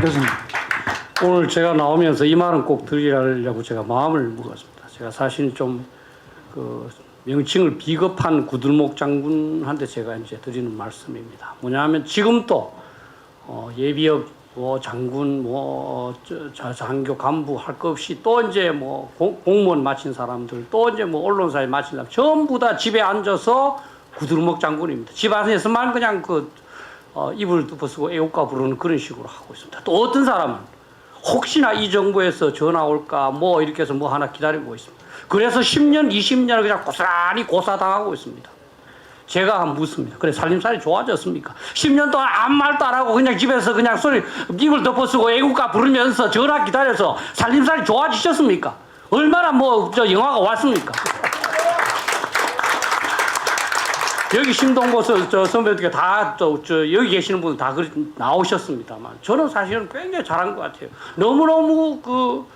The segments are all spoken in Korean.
교수님. 오늘 제가 나오면서 이 말은 꼭 드리려고 제가 마음을 먹었습니다. 제가 사실 좀 그 명칭을 비겁한 구들목 장군한테 제가 이제 드리는 말씀입니다. 뭐냐면 지금도 어, 예비역 뭐 장군 뭐 저, 저, 장교 간부 할 것 없이 또 이제 뭐 공, 공무원 마친 사람들 또 이제 뭐 언론사에 마친 사람 전부 다 집에 앉아서 구들목 장군입니다. 집 안에서만 그냥 그 어, 이불 덮어 쓰고 애국가 부르는 그런 식으로 하고 있습니다. 또 어떤 사람은 혹시나 이 정부에서 전화 올까 뭐 이렇게 해서 뭐 하나 기다리고 있습니다. 그래서 10년, 20년을 그냥 고스란히 고사당하고 있습니다. 제가 한번 묻습니다. 그래 살림살이 좋아졌습니까? 10년 동안 아무 말도 안 하고 그냥 집에서 그냥 소리 입을 덮어 쓰고 애국가 부르면서 전화 기다려서 살림살이 좋아지셨습니까? 얼마나 뭐 저 영화가 왔습니까? 여기 심동보 서- 저 선배들 다저 저 여기 계시는 분들 다 그리, 나오셨습니다만 저는 사실은 굉장히 잘한 것 같아요. 너무 너무 그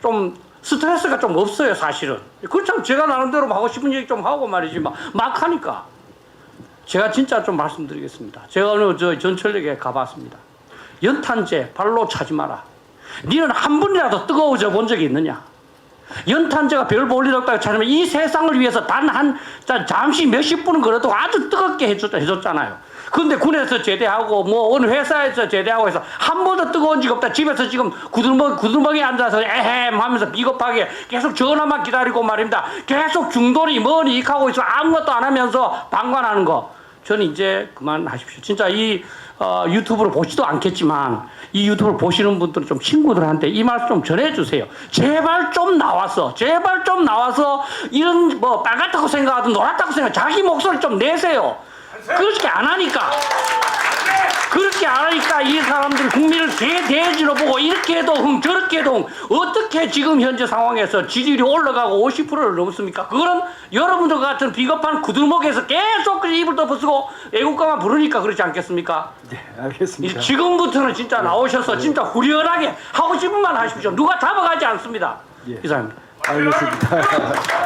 좀 스트레스가 좀 없어요 사실은. 그렇죠 제가 나름대로 하고 싶은 얘기 좀 하고 말이지 막, 막 하니까 제가 진짜 좀 말씀드리겠습니다. 제가 오늘 저 전철역에 가봤습니다. 연탄재 발로 차지 마라. 니는 한 번이라도 뜨거워져 본 적이 있느냐? 연탄재가 별볼일 없다고 찾으면 이 세상을 위해서 단 한 잠시 몇십 분은 그래도 아주 뜨겁게 해줬, 해줬잖아요. 근데 군에서 제대하고 뭐 어느 회사에서 제대하고 해서 한 번도 뜨거운 적 없다. 집에서 지금 구들먹 구들먹에 앉아서 에헴 하면서 비겁하게 계속 전화만 기다리고 말입니다. 계속 중돌이 뭐니 하고 있어 아무것도 안 하면서 방관하는 거. 저는 이제 그만하십시오. 진짜 이 어, 유튜브를 보지도 않겠지만 이 유튜브를 보시는 분들은 좀 친구들한테 이 말씀 좀 전해주세요. 제발 좀 나와서 제발 좀 나와서 이런 뭐 빨갛다고 생각하든 노랗다고 생각 자기 목소리 좀 내세요. 그렇게 안 하니까 그렇게 안 하니까 이 사람들 국민을 개돼지로 보고 이렇게 해도 흥 저렇게 해도 흥 어떻게 지금 현재 상황에서 지지율이 올라가고 50%를 넘습니까? 그거는 여러분들 같은 비겁한 구들목에서 계속 그 입을 덮어쓰고 애국가만 부르니까 그렇지 않겠습니까? 네, 이 알겠습니다. 지금부터는 진짜 나오셔서 진짜 후련하게 하고 싶은 말 하십시오. 누가 잡아가지 않습니다. 예. 이상입니다. 알겠습니다.